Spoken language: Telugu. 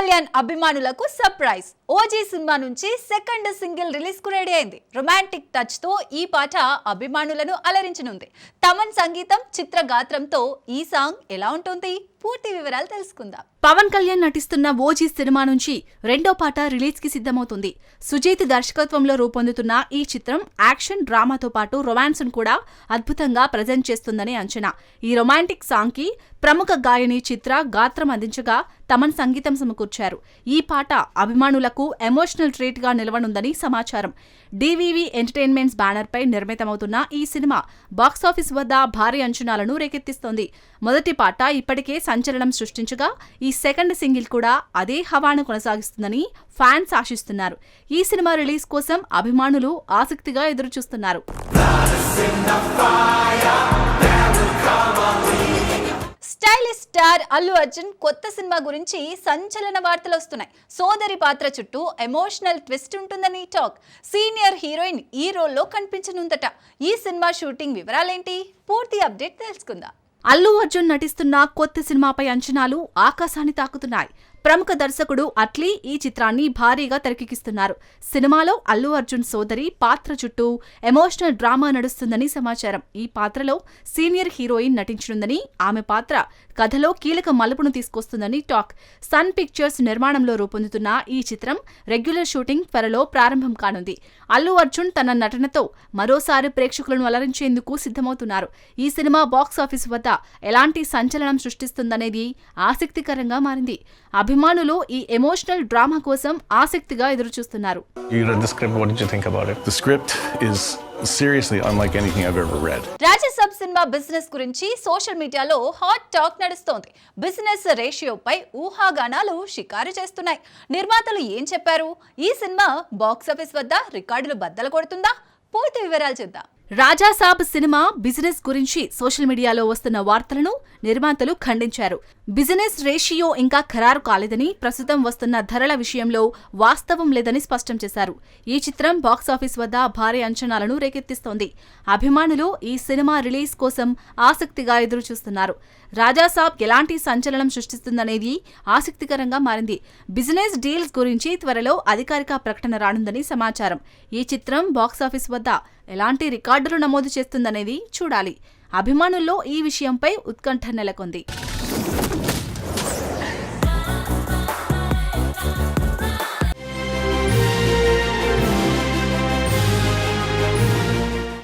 కళ్యాణ్ అభిమానులకు సర్ప్రైజ్. ఓజీ సినిమా నుంచి సెకండ్ సింగిల్ రిలీజ్కు రెడీ అయింది. రొమాంటిక్ టచ్తో ఈ పాట అభిమానులను అలరించనుంది. తమన్ సంగీతం చిత్ర గాత్రంతో ఈ సాంగ్ ఎలా ఉంటుంది? పూర్తి వివరాలు తెలుసుకుందాం. పవన్ కళ్యాణ్ నటిస్తున్న ఓజీ సినిమా నుంచి రెండో పాట రిలీజ్కి సిద్ధమవుతుంది. సుజీత్ దర్శకత్వంలో రూపొందుతున్న ఈ చిత్రం యాక్షన్ డ్రామాతో పాటు రొమాన్స్ను కూడా అద్భుతంగా ప్రజెంట్ చేస్తుందని అంచనా. ఈ రొమాంటిక్ సాంగ్కి ప్రముఖ గాయని చిత్ర గాత్రం అందించగా తమన్ సంగీతం సమకూర్చారు. ఈ పాట అభిమానులకు ఎమోషనల్ ట్రీట్గా నిలవనుందని సమాచారం. డివివి ఎంటర్టైన్మెంట్స్ బ్యానర్పై నిర్మితమవుతున్న ఈ సినిమా బాక్సాఫీస్ వద్ద భారీ అంచనాలను రేకెత్తిస్తోంది. మొదటి పాట ఇప్పటికే సంచలనం సృష్టించగా ఈ సెకండ్ సింగిల్ కూడా అదే హవాను కొనసాగిస్తుందని ఫ్యాన్స్ ఆశిస్తున్నారు. ఈ సినిమా రిలీజ్ కోసం అభిమానులు ఆసక్తిగా ఎదురుచూస్తున్నారు. స్టార్ అల్లు అర్జున్ కొత్త సినిమా గురించి సంచలన వార్తలు వస్తున్నాయి. సోదరి పాత్ర చుట్టూ ఎమోషనల్ ట్విస్ట్ ఉంటుందని టాక్ సీనియర్ హీరోయిన్ ఈ రోల్లో కనిపించనుందట. ఈ సినిమా షూటింగ్ వివరాలేంటి? పూర్తి అప్డేట్ తెలుసుకుందాం. అల్లు అర్జున్ నటిస్తున్న కొత్త సినిమాపై అంచనాలు ఆకాశాన్ని తాకుతున్నాయి. ప్రముఖ దర్శకుడు అట్లీ ఈ చిత్రాన్ని భారీగా తెరకెక్కిస్తున్నారు. సినిమాలో అల్లు అర్జున్ సోదరి పాత్ర చుట్టూ ఎమోషనల్ డ్రామా నడుస్తుందని సమాచారం. ఈ పాత్రలో సీనియర్ హీరోయిన్ నటించనుందని ఆమె పాత్ర కథలో కీలక మలుపును తీసుకొస్తుందని టాక్. సన్ పిక్చర్స్ నిర్మాణంలో రూపొందుతున్న ఈ చిత్రం రెగ్యులర్ షూటింగ్ త్వరలో ప్రారంభం కానుంది. అల్లు అర్జున్ తన నటనతో మరోసారి ప్రేక్షకులను అలరించేందుకు సిద్ధమవుతున్నారు. ఈ సినిమా బాక్సాఫీస్ వద్ద ఎలాంటి సంచలనం సృష్టిస్తుందనేది ఆసక్తికరంగా మారింది. అభిమానులు ఈ ఎమోషనల్ డ్రామా కోసం ఆసక్తిగా ఎదురుచూస్తున్నారు. రాజసబ్ సినిమా బిజినెస్ గురించి సోషల్ మీడియాలో హాట్ టాక్ నడుస్తోంది. బిజినెస్ రేషియోపై ఊహాగానాలు షికారు చేస్తున్నాయి. నిర్మాతలు ఏం చెప్పారు? ఈ సినిమా బాక్సాఫీస్ వద్ద రికార్డులు బద్దలు కొడుతుందా? పూర్తి వివరాలు చూద్దాం. రాజాసాబ్ సినిమా బిజినెస్ గురించి సోషల్ మీడియాలో వస్తున్న వార్తలను నిర్మాతలు ఖండించారు. బిజినెస్ రేషియో ఇంకా ఖరారు కాలేదని ప్రస్తుతం వస్తున్న ధరల విషయంలో వాస్తవం లేదని స్పష్టం చేశారు. ఈ చిత్రం బాక్సాఫీస్ వద్ద భారీ అంచనాలను రేకెత్తిస్తోంది. అభిమానులు ఈ సినిమా రిలీజ్ కోసం ఆసక్తిగా ఎదురుచూస్తున్నారు. రాజాసాబ్ ఎలాంటి సంచలనం సృష్టిస్తుందనేది ఆసక్తికరంగా మారింది. బిజినెస్ డీల్స్ గురించి త్వరలో అధికారిక ప్రకటన రానుందని సమాచారం. ఈ చిత్రం బాక్సాఫీస్ వద్ద ఎలాంటి రికార్డులు నమోదు చేస్తుందనేది చూడాలి. అభిమానుల్లో ఈ విషయంపై ఉత్కంఠ నెలకొంది.